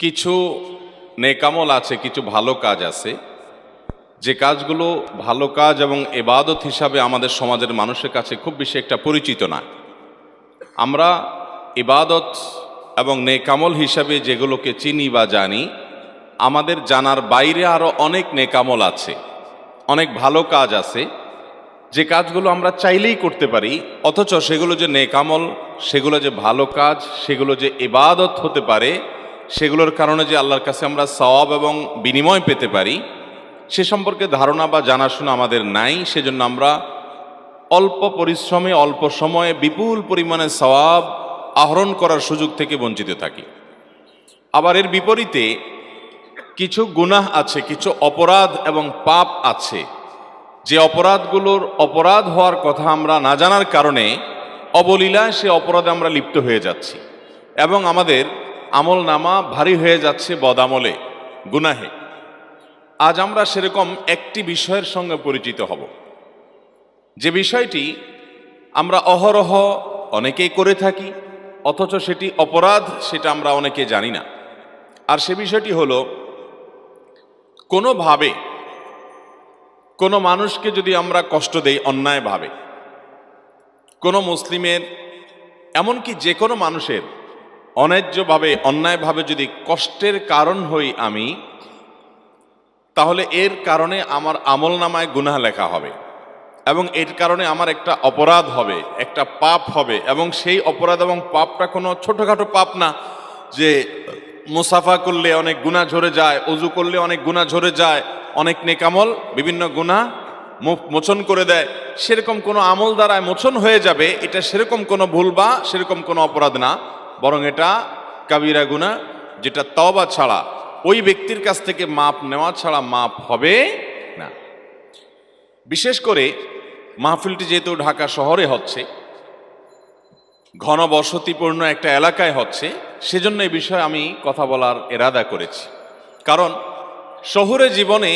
কিছু নেকামল আছে, কিছু ভালো কাজ আছে। যে কাজগুলো ভালো কাজ এবং এবাদত হিসাবে আমাদের সমাজের মানুষের কাছে খুব বেশি একটা পরিচিত না। আমরা ইবাদত এবং নেকামল হিসাবে যেগুলোকে চিনি বা জানি, আমাদের জানার বাইরে আরও অনেক নেকামল আছে, অনেক ভালো কাজ আছে। যে কাজগুলো আমরা চাইলেই করতে পারি, অথচ সেগুলো যে নেকামল, সেগুলো যে ভালো কাজ, সেগুলো যে ইবাদত হতে পারে সেগুলোর কারণে যে আল্লাহর কাছে আমরা সওয়াব এবং বিনিময় পেতে পারি, সে সম্পর্কে ধারণা বা জানাশোনা আমাদের নাই। সেজন্য আমরা অল্প পরিশ্রমে, অল্প সময়ে বিপুল পরিমাণে সওয়াব আহরণ করার সুযোগ থেকে বঞ্চিত থাকি। আবার এর বিপরীতে কিছু গুনাহ আছে, কিছু অপরাধ এবং পাপ আছে। যে অপরাধগুলোর অপরাধ হওয়ার কথা আমরা না জানার কারণে অবলীলায় সে অপরাধে আমরা লিপ্ত হয়ে যাচ্ছি। এবং আমাদের আমল নামা ভারী হয়ে যাচ্ছে বদামলে। গুনাহে। আজ আমরা সেরকম একটি বিষয়ের সঙ্গে পরিচিত হব। যে বিষয়টি আমরা অহরহ অনেকেই করে থাকি, অথচ সেটি অপরাধ সেটা আমরা অনেকে জানি না। আর সে বিষয়টি হলো, কোনোভাবে কোনো মানুষকে যদি আমরা কষ্ট দেই অন্যায়ভাবে, কোনো মুসলিমের, এমনকি যে কোনো মানুষের অন্যায্যভাবে, অন্যায়ভাবে যদি কষ্টের কারণ হই আমি, তাহলে এর কারণে আমার আমল নামায় গুনাহ লেখা হবে এবং এর কারণে আমার একটা অপরাধ হবে, একটা পাপ হবে এবং সেই অপরাধ এবং পাপটা কোনো ছোটোখাটো পাপ না যে মুসাফা করলে অনেক গুণা ঝরে যায় অজু করলে অনেক গুণা ঝরে যায়, অনেক নেকামল, বিভিন্ন গুণা মোচন করে দেয়। সেরকম কোনো আমল দ্বারায় মোচন হয়ে যাবে, এটা সেরকম কোনো ভুল বা সেরকম কোনো অপরাধ না। বরং এটা কাবিরা গুণা যেটা তবা ছাড়া, ওই ব্যক্তির কাছ থেকে মাপ নেওয়া ছাড়া মাপ হবে না। বিশেষ করে মাহফিলটি যেহেতু ঢাকা শহরে হচ্ছে ঘন বসতিপূর্ণ একটা এলাকায় হচ্ছে, সেজন্য এই বিষয়ে আমি কথা বলার এরাদা করেছি। কারণ শহুরে জীবনে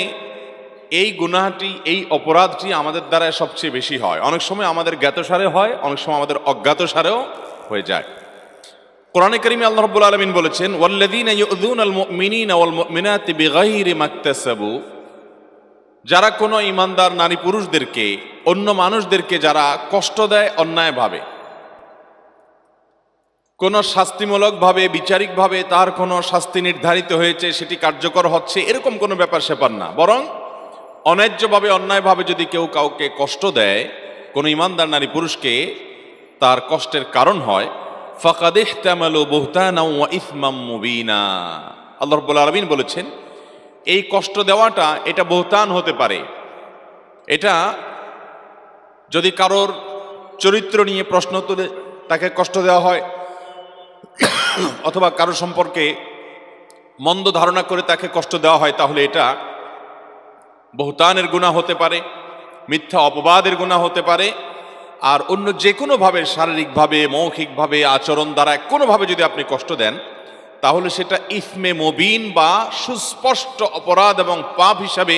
এই গুনাহটি, এই অপরাধটি আমাদের দ্বারা সবচেয়ে বেশি হয়। অনেক সময় আমাদের জ্ঞাতসারে হয়, অনেক সময় আমাদের অজ্ঞাতসারেও হয়ে যায়। কোরআনে করিমে আল্লাহ রাব্বুল আলামিন বলেছেন, ওয়াল্লাযীনা ইউযুনাল মুমিনিনা ওয়াল মুমিনাতি বিগাইরি মাকতাসাবু যারা কোনো ইমানদার নারী পুরুষদেরকে, অন্য মানুষদেরকে যারা কষ্ট দেয় অন্যায়ভাবে কোনো শাস্তিমূলকভাবে, বিচারিকভাবে তার কোনো শাস্তি নির্ধারিত হয়েছে, সেটি কার্যকর হচ্ছে, এরকম কোনো ব্যাপার স্যাপার না। বরং, অন্যায্যভাবে, অন্যায়ভাবে যদি কেউ কাউকে কষ্ট দেয়, কোনো ইমানদার নারী পুরুষকে তার কষ্টের কারণ হয় ফাকাদ ইহতামালু বুহতানা ওয়া ইসমাম মুবিনা। আল্লাহ রাব্বুল আলামিন বলেছেন, এই কষ্ট দেওয়াটা এটা বহুতান হতে পারে। এটা যদি কারোর চরিত্র নিয়ে প্রশ্ন তুলে, তাকে কষ্ট দেওয়া হয়, অথবা কারও সম্পর্কে মন্দ ধারণা করে তাকে কষ্ট দেওয়া হয়, তাহলে এটা বহুতানের গুণা হতে পারে, মিথ্যা অপবাদের গুণা হতে পারে আর অন্য যে কোনোভাবে শারীরিকভাবে মৌখিকভাবে আচরণ দ্বারা কোনোভাবে যদি আপনি কষ্ট দেন, তাহলে সেটা ইফমে মবিন বা সুস্পষ্ট অপরাধ এবং পাপ হিসাবে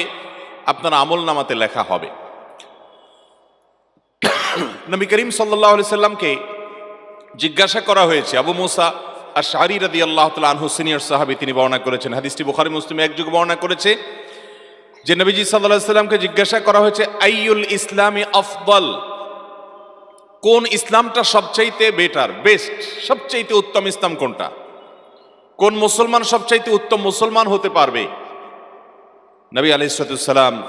আপনার আমল নামাতে লেখা হবে। নবী করিম সাল্লাহ সাল্লামকে জিজ্ঞাসা করা হয়েছে, আবু মুসা আর শাহরি রাদি আল্লাহ তালা আনহু, সিনিয়র সাহাবি, তিনি বর্ণনা করেছেন। হাদিসটি বুখারি, মুসলিম একযুগ বর্ণনা করেছে যে, নবীজি সাল্লাহ সাল্লামকে জিজ্ঞাসা করা হয়েছে আইউল ইসলামী আফদল? কোন ইসলামটা সবচাইতে বেটার বেস্ট সবচাইতে উত্তম ইসলাম কোনটা? কোন মুসলমান সবচাইতে উত্তম মুসলমান হতে পারবে? নবী আলাইসালাম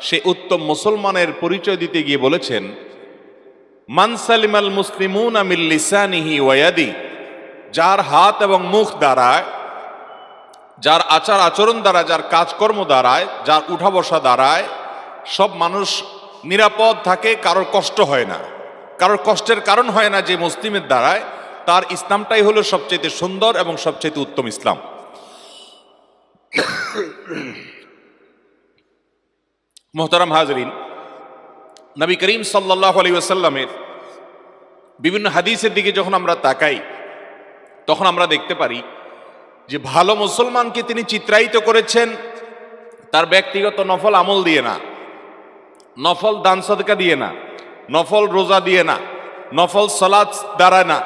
সে উত্তম মুসলমানের পরিচয় দিতে গিয়ে বলেছেন মানসালিমাল মুসলিমুন আমিল লিসানিহি ওয়াদি যার হাত এবং মুখ দ্বারায়, যার আচার আচরণ দ্বারা যার কাজকর্ম দ্বারায়, যার উঠা বসা দ্বারায় সব মানুষ নিরাপদ থাকে, কারোর কষ্ট হয় না। কারোর কষ্টের কারণ হয় না যে মুসলিমের দ্বারায়, তার ইসলামটাই হলো সবচেয়ে সুন্দর এবং সবচেয়ে উত্তম ইসলাম। মোহতারাম হাজরিন, নবী করিম সাল্লাহ আলী ওয়াসাল্লামের বিভিন্ন হাদিসের দিকে যখন আমরা তাকাই, তখন আমরা দেখতে পারি যে ভালো মুসলমানকে তিনি চিত্রায়িত করেছেন, তার ব্যক্তিগত নফল আমল দিয়ে না, নফল দান সদকা দিয়ে না। নফল রোজা দিয়ে না, নফল সলাদ দ্বারা না,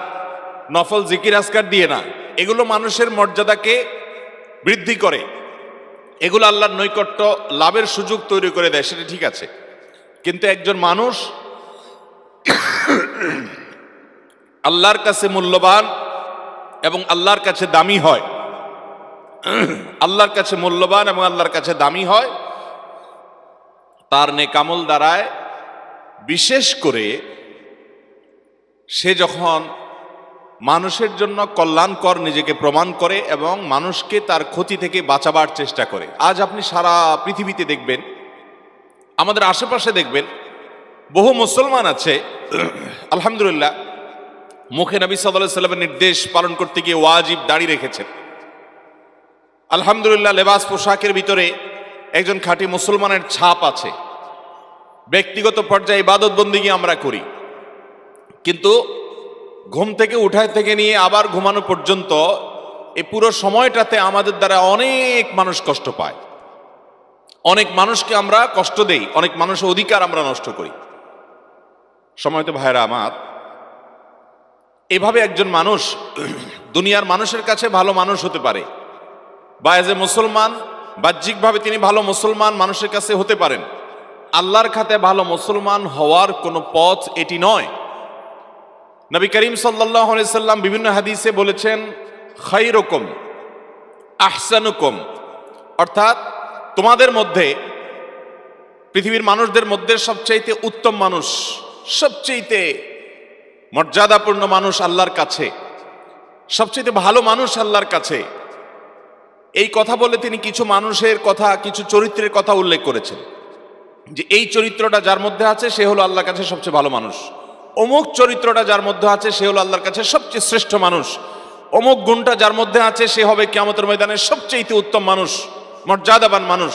নফল জিকির আসকার দিয়ে না, এগুলো মানুষের মর্যাদাকে বৃদ্ধি করে। এগুলো আল্লাহর নৈকট্য লাভের সুযোগ তৈরি করে দেয়, সেটা ঠিক আছে। কিন্তু একজন মানুষ আল্লাহর কাছে মূল্যবান এবং আল্লাহর কাছে দামি হয়, আল্লাহর কাছে মূল্যবান এবং আল্লাহর কাছে দামি হয়, তার নেকামল দ্বারায় বিশেষ করে সে যখন মানুষের জন্য কল্যাণকর নিজেকে প্রমাণ করে এবং মানুষকে তার ক্ষতি থেকে বাঁচাবার চেষ্টা করে। আজ আপনি সারা পৃথিবীতে দেখবেন, আমাদের আশেপাশে দেখবেন, বহু মুসলমান আছে, আলহামদুলিল্লাহ, মুখে নবী সাল্লাহ সাল্লামের নির্দেশ পালন করতে গিয়ে ওয়াজিব দাঁড়িয়ে রেখেছেন। আলহামদুলিল্লাহ, লেবাস পোশাকের ভিতরে একজন খাঁটি মুসলমানের ছাপ আছে। ব্যক্তিগত পর্যায়ে ইবাদত বন্দিগি আমরা করি। কিন্তু ঘুম থেকে উঠায় থেকে নিয়ে আবার ঘুমানো পর্যন্ত এই পুরো সময়টাতে আমাদের দ্বারা অনেক মানুষ কষ্ট পায়। অনেক মানুষকে আমরা কষ্ট দেই, অনেক মানুষের অধিকার আমরা নষ্ট করি। সময় তো ভাইরা আমার। এভাবে একজন মানুষ দুনিয়ার মানুষের কাছে ভালো মানুষ হতে পারে বা এজ এ মুসলমান বাহ্যিকভাবে তিনি ভালো মুসলমান মানুষের কাছে হতে পারেন। আল্লাহর খাতে ভালো মুসলমান হওয়ার কোনো পথ এটি নয়। নবী করিম সাল্লাম বিভিন্ন হাদিসে বলেছেন খৈরকম আহসানুকম। অর্থাৎ তোমাদের মধ্যে, পৃথিবীর মানুষদের মধ্যে সবচাইতে উত্তম মানুষ, সবচাইতে মর্যাদাপূর্ণ মানুষ আল্লাহর কাছে সবচেয়ে ভালো মানুষ আল্লাহর কাছে। এই কথা বলে তিনি কিছু মানুষের কথা, কিছু চরিত্রের কথা উল্লেখ করেছেন। যে এই চরিত্রটা যার মধ্যে আছে, সে হলো আল্লাহর কাছে সবচেয়ে ভালো মানুষ। অমুক চরিত্রটা যার মধ্যে আছে, সে হলো আল্লাহর কাছে সবচেয়ে শ্রেষ্ঠ মানুষ। অমুক গুণটা যার মধ্যে আছে, সে হবে কিয়ামতের ময়দানে সবচেয়ে উত্তম মানুষ, মর্যাদাবান মানুষ।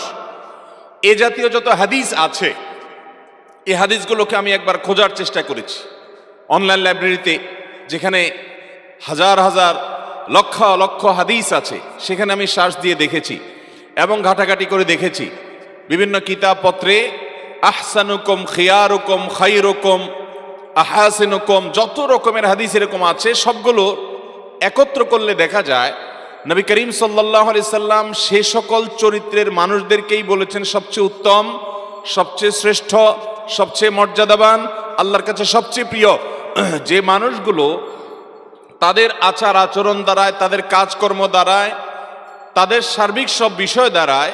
এ জাতীয় যত হাদিস আছে, এই হাদিসগুলোকে আমি একবার খোঁজার চেষ্টা করেছি। অনলাইন লাইব্রেরিতে যেখানে হাজার হাজার লক্ষ লক্ষ হাদিস আছে, সেখানে আমি শ্বাস দিয়ে দেখেছি এবং ঘাটাঘাটি করে দেখেছি। বিভিন্ন কিতাবপত্রে, আহসানুকম, খিয়ারুকম খাইরকম আহাসিনুকম, যত রকমের হাদিস এরকম আছে, সবগুলো একত্র করলে দেখা যায়, নবী করিম সাল্লাহ আলি সাল্লাম সে সকল চরিত্রের মানুষদেরকেই বলেছেন সবচেয়ে উত্তম, সবচেয়ে শ্রেষ্ঠ, সবচেয়ে মর্যাদাবান, আল্লাহর কাছে সবচেয়ে প্রিয়। যে মানুষগুলো তাদের আচার আচরণ দ্বারায়, তাদের কাজকর্ম দ্বারায়, তাদের সার্বিক সব বিষয় দ্বারায়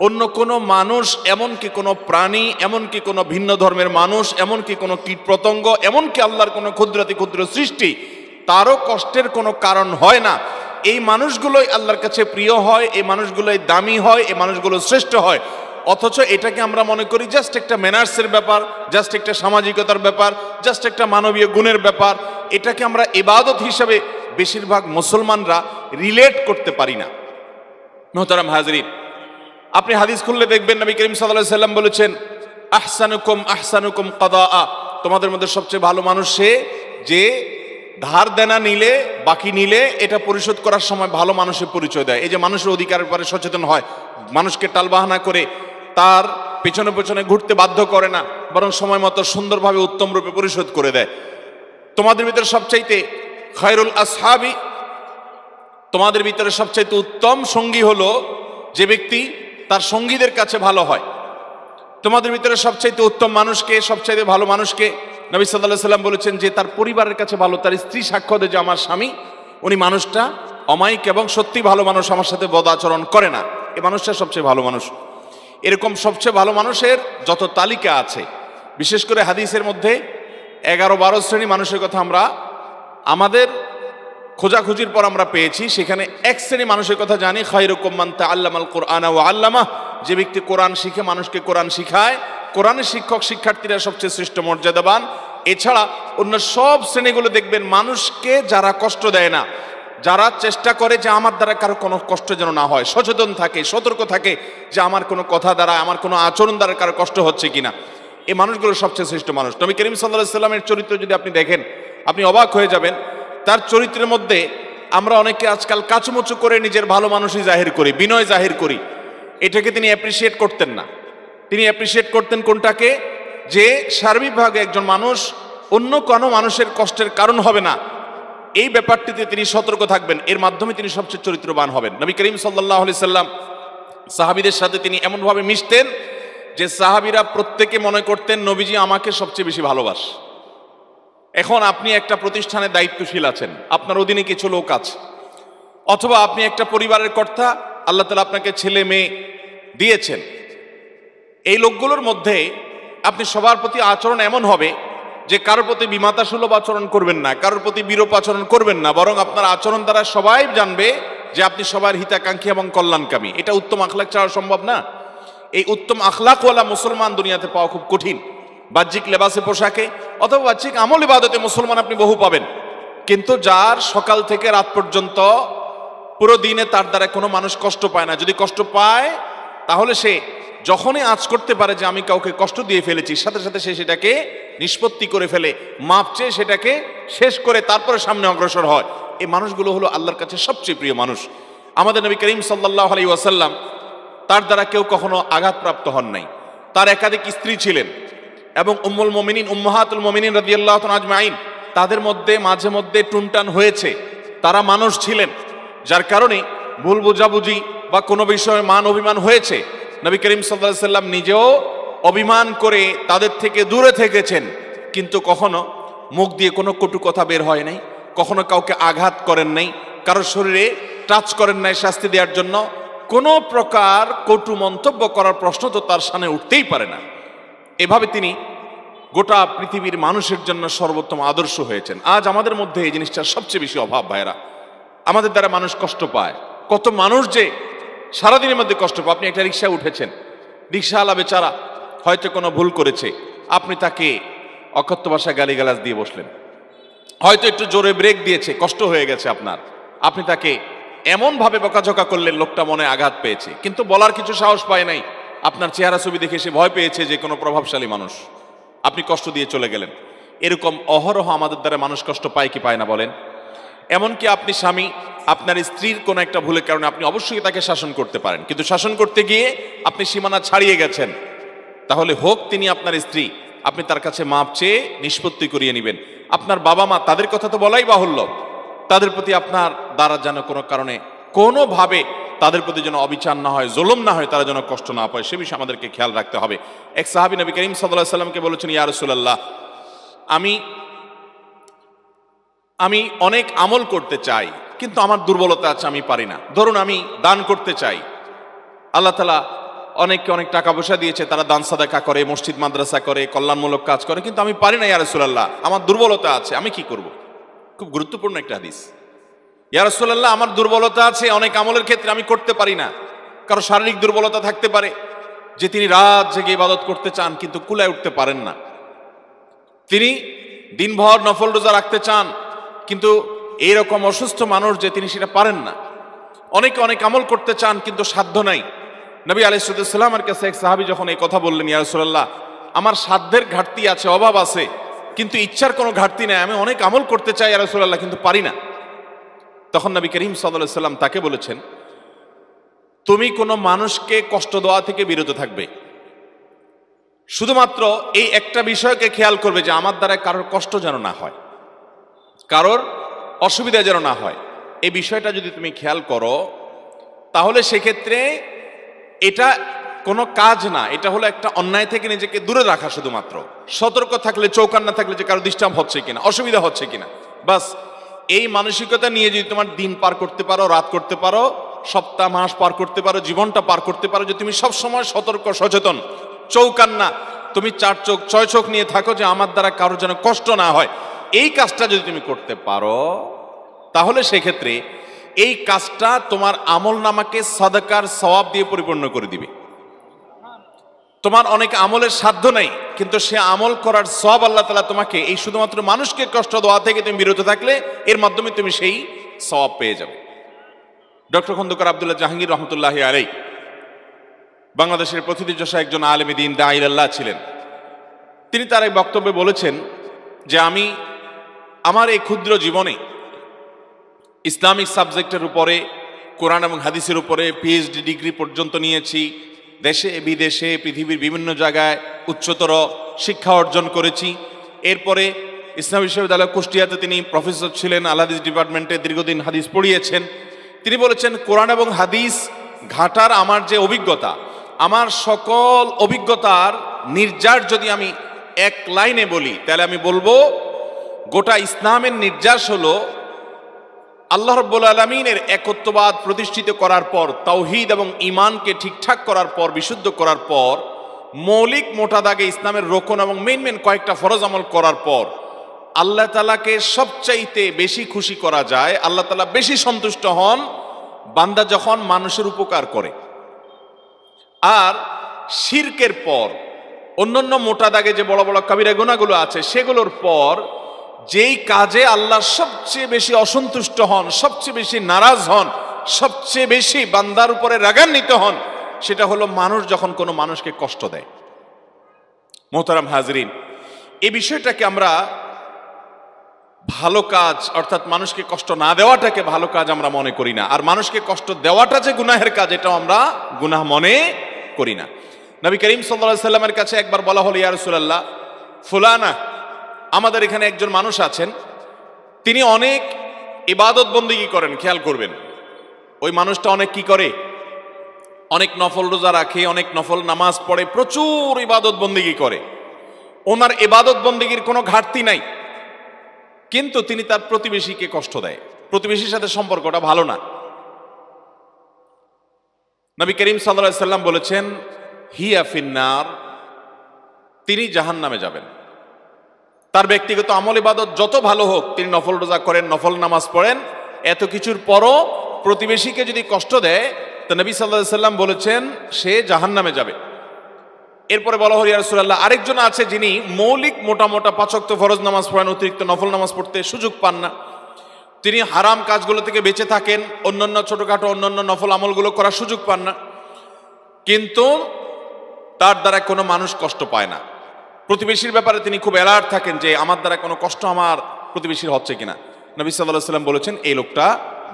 অন্য কোনো মানুষ, এমনকি কোনো প্রাণী, এমনকি কোনো ভিন্ন ধর্মের মানুষ, এমনকি কোনো কীট পতঙ্গ, এমনকি আল্লাহর কোনো ক্ষুদ্রাতি ক্ষুদ্র সৃষ্টি, তারও কষ্টের কোনো কারণ হয় না। এই মানুষগুলোই আল্লাহর কাছে প্রিয় হয়, এই মানুষগুলোই দামি হয়, এই মানুষগুলো শ্রেষ্ঠ হয়। অথচ এটাকে আমরা মনে করি জাস্ট একটা ম্যানার্সের ব্যাপার জাস্ট একটা সামাজিকতার ব্যাপার জাস্ট একটা মানবীয় গুণের ব্যাপার। এটাকে আমরা ইবাদত হিসাবে বেশিরভাগ মুসলমানরা রিলেট করতে পারি না। মোহতারাম হাজরিন আপনি হাদিস খুললে দেখবেন নবী করিম সাল্লাহ সাল্লাম বলেছেন, আহসানুকুম আহসানুকুম কাদা তোমাদের মধ্যে সবচেয়ে ভালো মানুষ সে যে ধার দেনা নিলে, বাকি নিলে এটা পরিশোধ করার সময় ভালো মানুষের পরিচয় দেয়। এই যে মানুষের অধিকারের পরে সচেতন হয়, মানুষকে টালবাহানা করে তার পেছনে পেছনে ঘুরতে বাধ্য করে না, বরং সময় মতো সুন্দরভাবে উত্তম রূপে পরিশোধ করে দেয়। তোমাদের ভিতরে সবচাইতে খয়রুল আসহাবি, তোমাদের ভিতরে সবচাইতে উত্তম সঙ্গী হলো যে ব্যক্তি তার সঙ্গীদের কাছে ভালো হয়। তোমাদের ভিতরে সবচাইতে উত্তম মানুষকে, সবচাইতে ভালো মানুষকে নবী সাল্লাহ সাল্লাম বলেছেন যে, তার পরিবারের কাছে ভালো, তার স্ত্রী সাক্ষ্য দেয় যে, আমার স্বামী, উনি মানুষটা অমায়িক এবং সত্যি ভালো মানুষ, আমার সাথে বদ আচরণ করে না। এ মানুষটা সবচেয়ে ভালো মানুষ। এরকম সবচেয়ে ভালো মানুষের যত তালিকা আছে, বিশেষ করে হাদিসের মধ্যে এগারো বারো শ্রেণি মানুষের কথা আমরা, আমাদের খোঁজাখুঁজির পর আমরা পেয়েছি। সেখানে এক শ্রেণি মানুষের কথা জানি খৈরকম্মান তা আল্লামাল কোরআন ও আল্লামা। যে ব্যক্তি কোরআন শিখে, মানুষকে কোরআন শিখায়। কোরআনের শিক্ষক, শিক্ষার্থীরা সবচেয়ে শ্রেষ্ঠ মর্যাদাবান। এছাড়া অন্য সব শ্রেণীগুলো দেখবেন, মানুষকে যারা কষ্ট দেয় না, যারা চেষ্টা করে যে আমার দ্বারা কারও কোনো কষ্ট যেন না হয়, সচেতন থাকে, সতর্ক থাকে যে আমার কোনো কথা দ্বারা, আমার কোনো আচরণ দ্বারা কারও কষ্ট হচ্ছে কিনা। এই মানুষগুলো সবচেয়ে শ্রেষ্ঠ মানুষ। নবী করিম সাল্লাহ সাল্লামের চরিত্র যদি আপনি দেখেন, আপনি অবাক হয়ে যাবেন তার চরিত্রের মধ্যে আমরা অনেকে আজকাল কাচুমুচু করে নিজের ভালো মানুষই জাহির করি, বিনয় জাহির করি। এটাকে তিনি অ্যাপ্রিসিয়েট করতেন না। তিনি অ্যাপ্রিসিয়েট করতেন কোনটাকে? যে সার্বিকভাবে একজন মানুষ অন্য কোনো মানুষের কষ্টের কারণ হবে না। এই ব্যাপারটিতে তিনি সতর্ক থাকবেন। এর মাধ্যমে তিনি সবচেয়ে চরিত্রবান হবেন। নবী করিম সাল্লাহ আলি সাল্লাম সাহাবিদের সাথে তিনি এমনভাবে মিশতেন যে সাহাবিরা প্রত্যেকে মনে করতেন, নবীজি আমাকে সবচেয়ে বেশি ভালোবাস। এখন আপনি একটা প্রতিষ্ঠানে দায়িত্বশীল আছেন, আপনার অধীনে কিছু লোক আছে। অথবা আপনি একটা পরিবারের কর্তা, আল্লাহ তালা আপনাকে ছেলে মেয়ে দিয়েছেন। এই লোকগুলোর মধ্যে আপনি সবার প্রতি আচরণ এমন হবে যে কারোর প্রতি বিমাতা সুলভ আচরণ করবেন না, কারোর প্রতি বিরূপ আচরণ করবেন না, বরং আপনার আচরণ দ্বারা সবাই জানবে যে আপনি সবার হিতাকাঙ্ক্ষী এবং কল্যাণকামী। এটা উত্তম আখলাক ছাড়া সম্ভব না। এই উত্তম আখলাকওয়ালা মুসলমান দুনিয়াতে পাওয়া খুব কঠিন। বাহ্যিক লেবাসে পোশাকে অথবা বাহ্যিক আমল ইবাদতে মুসলমান আপনি বহু পাবেন। কিন্তু যার সকাল থেকে রাত পর্যন্ত পুরো দিনে তার দ্বারা কোনো মানুষ কষ্ট পায় না। যদি কষ্ট পায়, তাহলে সে যখনই আজ করতে পারে যে আমি কাউকে কষ্ট দিয়ে ফেলেছি, সাথে সাথে সে সেটাকে নিষ্পত্তি করে ফেলে, মাপ চেয়ে সেটাকে শেষ করে তারপরে সামনে অগ্রসর হয়। এই মানুষগুলো হলো আল্লাহর কাছে সবচেয়ে প্রিয় মানুষ। আমাদের নবী করিম সাল্লাহ আলাই ওয়াসাল্লাম তার দ্বারা কেউ কখনো আঘাতপ্রাপ্ত হন নাই। তার একাধিক স্ত্রী ছিলেন। এবং উম্মুল মমিনিন, উম্মাহাতুল মমিনিন রাদিয়াল্লাহু আজমাইন, তাদের মধ্যে মাঝে মধ্যে টুনটান হয়েছে। তারা মানুষ ছিলেন, যার কারণে ভুল বোঝাবুঝি বা কোনো বিষয়ে মান অভিমান হয়েছে। নবী করিম সাল্লাল্লাহু সাল্লাম নিজেও অভিমান করে তাদের থেকে দূরে থেকেছেন, কিন্তু কখনো মুখ দিয়ে কোনো কটু কথা বের হয় নাই, কখনো কাউকে আঘাত করেন নাই, কারোর শরীরে টাচ করেন নাই শাস্তি দেওয়ার জন্য। কোনো প্রকার কটু মন্তব্য করার প্রশ্ন তো তার সামনে উঠতেই পারে না। এভাবে তিনি গোটা পৃথিবীর মানুষের জন্য সর্বোত্তম আদর্শ হয়েছেন। আজ আমাদের মধ্যে এই জিনিসটার সবচেয়ে বেশি অভাব ভাইরা আমাদের দ্বারা মানুষ কষ্ট পায়। কত মানুষ যে সারাদিনের মধ্যে কষ্ট পায়। আপনি একটা রিক্সায় উঠেছেন। রিক্সাওয়ালা বেচারা হয়তো কোনো ভুল করেছে। আপনি তাকে অকথ্য ভাষায় গালিগালাজ দিয়ে বসলেন। হয়তো একটু জোরে ব্রেক দিয়েছে। কষ্ট হয়ে গেছে আপনার। আপনি তাকে এমনভাবে বকাঝকা করলেন, লোকটা মনে আঘাত পেয়েছে। কিন্তু বলার কিছু সাহস পায় নাই। আপনার চেহারা ছবি দেখে সে ভয় পেয়েছে যে কোনো প্রভাবশালী মানুষ। আপনি কষ্ট দিয়ে চলে গেলেন। এরকম অহরহ আমাদের দ্বারা মানুষ কষ্ট পায় কি পায় না বলেন? এমনকি আপনি স্বামী, আপনার স্ত্রীর কোনো একটা ভুলের কারণে আপনি অবশ্যই তাকে শাসন করতে পারেন। কিন্তু শাসন করতে গিয়ে আপনি সীমানা ছাড়িয়ে গেছেন। তাহলে হোক তিনি আপনার স্ত্রী, আপনি তার কাছে মাপ চেয়ে নিষ্পত্তি করিয়ে নেবেন। আপনার বাবা মা তাদের কথা তো বলাই বাহুল্য। তাদের প্রতি আপনার দ্বারা যেন কোনো কারণে কোনোভাবে তাদের প্রতি যেন অবিচার না হয়, জুলুম না হয়, তারা যেন কষ্ট না পায়, সে বিষয়ে আমাদেরকে খেয়াল রাখতে হবে। এক সাহাবি নবী করিম সাল্লাহ সাল্লামকে বলেছেন, ইয়া রসুল্লাহ আমি আমি অনেক আমল করতে চাই, কিন্তু আমার দুর্বলতা আছে, আমি পারি না। ধরুন আমি দান করতে চাই। আল্লাহ তালা অনেককে অনেক টাকা পয়সা দিয়েছে, তারা দান সাদাকা করে, মসজিদ, মাদ্রাসা করে, কল্যাণমূলক কাজ করে, কিন্তু আমি পারি না ইয়ারসুল্লাহ আমার দুর্বলতা আছে, আমি কি করব? খুব গুরুত্বপূর্ণ একটা হাদিস। ইয়ারসুল্লাহ আমার দুর্বলতা আছে, অনেক আমলের ক্ষেত্রে আমি করতে পারি না। কারও শারীরিক দুর্বলতা থাকতে পারে, যে তিনি রাত জেগে ইবাদত করতে চান, কিন্তু কুলায় উঠতে পারেন না। তিনি দিনভর নফল রোজা রাখতে চান, কিন্তু এইরকম অসুস্থ মানুষ যে তিনি সেটা পারেন না। অনেকে অনেক আমল করতে চান, কিন্তু সাধ্য নাই। নবী আলাইসাল্লামের কাছে এক সাহাবি যখন এই কথা বললেন ইয়ারসোল্লাহ আমার সাধ্যের ঘাটতি আছে, অভাব আছে, কিন্তু ইচ্ছার কোনো ঘাটতি নেই, আমি অনেক আমল করতে চাই ইয়ারসোল্লাহ কিন্তু পারি না। তখন নবী করিম সাল্লাম তাকে বলেছেন, তুমি কোনো মানুষকে কষ্ট দেওয়া থেকে বিরত থাকবে। শুধুমাত্র এই একটা বিষয়কে খেয়াল করবে যে আমার দ্বারা কারোর কষ্ট যেন না হয়, কারোর অসুবিধা যেন না হয়। এই বিষয়টা যদি তুমি খেয়াল করো, তাহলে সেক্ষেত্রে এটা কোনো কাজ না, এটা হলো একটা অন্যায় থেকে নিজেকে দূরে রাখা শুধুমাত্র। সতর্ক থাকলে চৌকান না থাকলে যে কারও ডিস্টার্ব হচ্ছে কিনা, অসুবিধা হচ্ছে কিনা, বাস এই মানসিকতা নিয়ে যদি তোমার দিন পার করতে পারো, রাত করতে পারো, সপ্তাহ, মাস পার করতে পারো, জীবনটা পার করতে পারো যে তুমি সব সময় সতর্ক, সচেতন, চৌকান্না, তুমি চার চোখ, ছয় চোখ নিয়ে থাকো যে আমার দ্বারা কারোর যেন কষ্ট না হয়। এই কাজটা যদি তুমি করতে পারো, তাহলে সেক্ষেত্রে এই কাজটা তোমার আমল নামাকে সাদাকার সওয়াব দিয়ে পরিপূর্ণ করে দিবে। তোমার অনেক আমলের সাধ্য নেই, কিন্তু সে আমল করার সব আল্লাহ তালা তোমাকে এই শুধুমাত্র মানুষকে কষ্ট দেওয়া থেকে তুমি বিরত থাকলে, এর মাধ্যমে তুমি সেই সব পেয়ে যাবে। ডক্টর খন্দকার আবদুল্লাহ জাহাঙ্গীর রহমতুল্লাহ আলাই বাংলাদেশের প্রতিনিধিশা একজন আলমী দিন দাইল্লাহ ছিলেন। তিনি তার এক বক্তব্যে বলেছেন যে, আমি আমার এই ক্ষুদ্র জীবনে ইসলামিক সাবজেক্টের উপরে, কোরআন এবং হাদিসের উপরে পিএইচডি ডিগ্রি পর্যন্ত নিয়েছি দেশে, বিদেশে, পৃথিবীর বিভিন্ন জায়গায় উচ্চতর শিক্ষা অর্জন করেছি। এরপরে ইসলাম বিশ্ববিদ্যালয় কুষ্টিয়াতে তিনি প্রফেসর ছিলেন আল হাদিস ডিপার্টমেন্টে দীর্ঘদিন হাদিস পড়িয়েছেন। তিনি বলেছেন, কোরআন এবং হাদিস ঘাটার আমার যে অভিজ্ঞতা, আমার সকল অভিজ্ঞতার নির্যাস যদি আমি এক লাইনে বলি, তাহলে আমি বলব, গোটা ইসলামের নির্যাস হলো আল্লাহ রব্বুল আলমিনের একত্ববাদ প্রতিষ্ঠিত করার পর, তাওহিদ এবং ইমানকে ঠিকঠাক করার পর, বিশুদ্ধ করার পর, মৌলিক মোটা দাগে ইসলামের রোকন এবং মেন মেন কয়েকটা ফরজ আমল করার পর, আল্লাহ তালাকে সবচাইতে বেশি খুশি করা যায়, আল্লাহ তালা বেশি সন্তুষ্ট হন বান্দা যখন মানুষের উপকার করে। আর শিরকের পর, অন্যান্য মোটা দাগে যে বড় বড় কবিরা গুণাগুলো আছে, সেগুলোর পর যেই কাজে আল্লাহ সবচেয়ে বেশি অসন্তুষ্ট হন, সবচেয়ে বেশি নারাজ হন, সবচেয়ে বেশি বান্দার উপরে রাগান্বিত হন, সেটা হলো মানুষ যখন কোনো মানুষকে কষ্ট দেয়। মোহতারাম হাজরিন এই বিষয়টাকে আমরা ভালো কাজ, অর্থাৎ মানুষকে কষ্ট না দেওয়াটাকে ভালো কাজ আমরা মনে করি না। আর মানুষকে কষ্ট দেওয়াটা যে গুনাহের কাজ, এটাও আমরা গুনাহ মনে করি না। নবী করিম সাল্লা সাল্লামের কাছে একবার বলা হলো ইয়ারসুল্লাহ ফুলানা আমাদের এখানে একজন মানুষ আছেন, তিনি অনেক ইবাদত বন্দিগি করেন, খেয়াল করবেন। ওই মানুষটা অনেক কি করে? অনেক নফল রোজা রাখে, অনেক নফল নামাজ পড়ে, প্রচুর ইবাদত বন্দিগি করে। ওনার ইবাদত বন্দিগির কোনো ঘাটতি নাই, কিন্তু তিনি তার প্রতিবেশীকে কষ্ট দেয়। প্রতিবেশীর সাথে সম্পর্কটা ভালো না। নবী করিম সাল্লা সাল্লাম বলেছেন, হিয়া ফিন্নার তিনি জাহান নামে যাবেন। তার ব্যক্তিগত আমল ইবাদত যত ভালো হোক, তিনি নফল রোজা করেন, নফল নামাজ পড়েন, এত কিছুর পরও প্রতিবেশীকে যদি কষ্ট দেয়, তো নবী সাল্লাহ সাল্লাম বলেছেন, সে জাহান নামে যাবে। এরপরে বলা হল ইয়ারসুল্লাহ আরেকজন আছে যিনি মৌলিক মোটা মোটা পাচক্ত ফরজ নামাজ পড়েন, অতিরিক্ত নফল নামাজ পড়তে সুযোগ পান না। তিনি হারাম কাজগুলো থেকে বেঁচে থাকেন, অন্যান্য ছোটখাটো, অন্যান্য নফল আমলগুলো করার সুযোগ পান না। কিন্তু তার দ্বারা কোনো মানুষ কষ্ট পায় না। প্রতিবেশীর ব্যাপারে তিনি খুব অ্যালার্ট থাকেন যে আমার দ্বারা কোনো কষ্ট আমার প্রতিবেশীর হচ্ছে কিনা। নবী সাল্লাহ সাল্লাম বলেছেন, এই লোকটা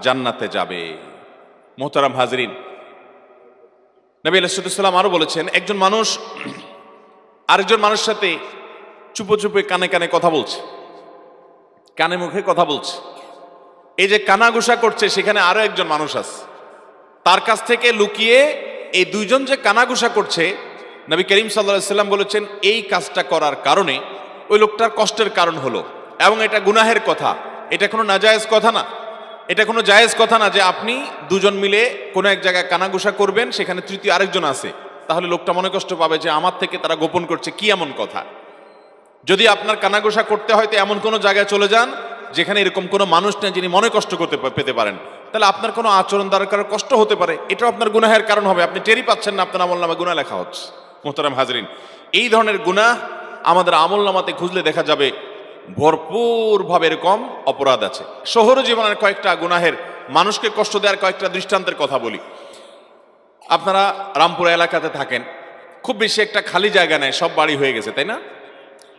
জান্নাতে যাবে। মোহতারাম হাজরিন, নবী আলাইসাল্লাম আরও বলেছেন, একজন মানুষ, আরেকজন মানুষের সাথে চুপো চুপে কানে কানে কথা বলছে, কানে মুখে কথা বলছে। এই যে কানাঘুষা করছে, সেখানে আরও একজন মানুষ আছে। তার কাছ থেকে লুকিয়ে এই দুইজন যে কানাঘুষা করছে নবী করিম সাল্লা সাল্লাম বলেছেন, এই কাজটা করার কারণে ওই লোকটার কষ্টের কারণ হলো এবং এটা গুনাহের কথা। এটা কোনো নাজায়েজ কথা না। এটা কোনো জায়েজ কথা না যে আপনি দুজন মিলে কোনো এক জায়গায় কানাঘুষা করবেন, সেখানে তৃতীয় আরেকজন আছে। তাহলে লোকটা মনে কষ্ট পাবে যে আমার থেকে তারা গোপন করছে, কি এমন কথা? যদি আপনার কানাঘুষা করতে হয় তো এমন কোনো জায়গায় চলে যান, যেখানে এরকম কোনো মানুষ নেই যিনি মনে কষ্ট করতে পেতে পারেন। তাহলে আপনার কোনো আচরণ দ্বারা কষ্ট হতে পারে। এটাও আপনার গুনাহের কারণ হবে। আপনি টেরি পাচ্ছেন না আপনার আমল নামে গুণা লেখা হচ্ছে। মোহতারাম হাজরিন, এই ধরনের গুনাহ আমাদের আমল নামাতে খুঁজলে দেখা যাবে ভরপুরভাবে এরকম অপরাধ আছে। শহর জীবনের কয়েকটা গুনাহের, মানুষকে কষ্ট দেওয়ার কয়েকটা দৃষ্টান্তের কথা বলি। আপনারা রামপুর এলাকাতে থাকেন, খুব বেশি একটা খালি জায়গা নেই, সব বাড়ি হয়ে গেছে, তাই না?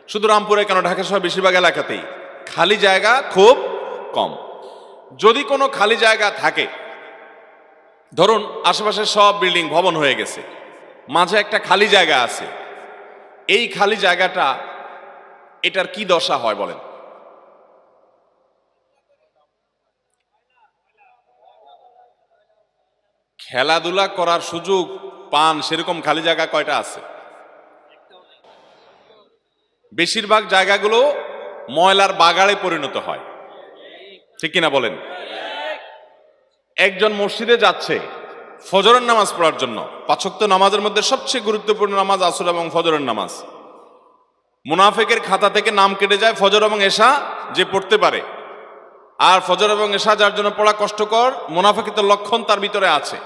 শুধু রামপুরে কেন? ঢাকা সহ বেশিরভাগ এলাকাতেই খালি জায়গা খুব কম। যদি কোনো খালি জায়গা থাকে, ধরুন আশেপাশে সব বিল্ডিং ভবন হয়ে গেছে মাঝে একটা খালি জায়গা আছে। এই খালি জায়গাটা এটার কি দশা হয় বলেন? খেলাধুলা করার সুযোগ পান সেরকম খালি জায়গা কয়টা আছে? বেশিরভাগ জায়গাগুলো ময়লার বাগাড়ে পরিণত হয়। ঠিক কিনা বলেন? একজন মসজিদে যাচ্ছে ফজরের নামাজ পড়ার জন্য। পাঁচক্ত নামাজের মধ্যে সবচেয়ে গুরুত্বপূর্ণ নামাজ আসর এবং ফজরের নামাজ। মুনাফেকের খাতা থেকে নাম কেটে যায় ফজর এবং এশা যে পড়তে পারে। আর ফজর এবং এশা যার জন্য পড়া কষ্টকর মুনাফেকিত লক্ষণ তার ভিতরে আছে।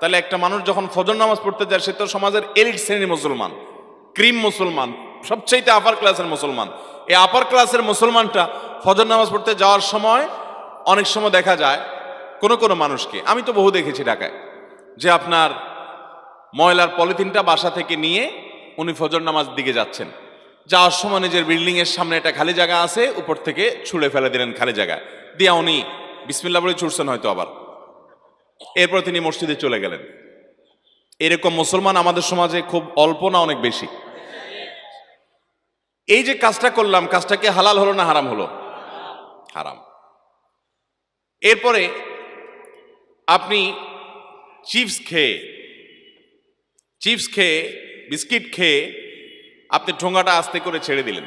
তাহলে একটা মানুষ যখন ফজর নামাজ পড়তে যায়, সে তো সমাজের এলিট শ্রেণি মুসলমান, ক্রিম মুসলমান, সবচাইতে আপার ক্লাসের মুসলমান। এই আপার ক্লাসের মুসলমানটা ফজর নামাজ পড়তে যাওয়ার সময় অনেক সময় দেখা যায় কোনো কোনো মানুষকে। আমি তো বহু দেখেছি ঢাকায়। যে আপনার ময়লার পলিথিনটা বাসা থেকে নিয়ে উনি ফজর নামাজ দিকে যাচ্ছেন। যাওয়ার সময় নিজের বিল্ডিং এর সামনে একটা খালি জায়গা আছে, উপর থেকে ছুঁড়ে ফেলে দিলেন খালি জায়গায় দিয়া উনি বিসমিল্লা বলে ছুটছেন হয়তো আবার। এরপর তিনি মসজিদে চলে গেলেন। এরকম মুসলমান আমাদের সমাজে খুব অল্প না অনেক বেশি। এই যে কাজটা করলাম কাজটাকে হালাল হলো না হারাম হলো? হারাম। এরপরে আপনি চিপস খেয়ে চিপস খেয়ে বিস্কিট খেয়ে আপনি ঠোঙাটা আস্তে করে ছেড়ে দিলেন।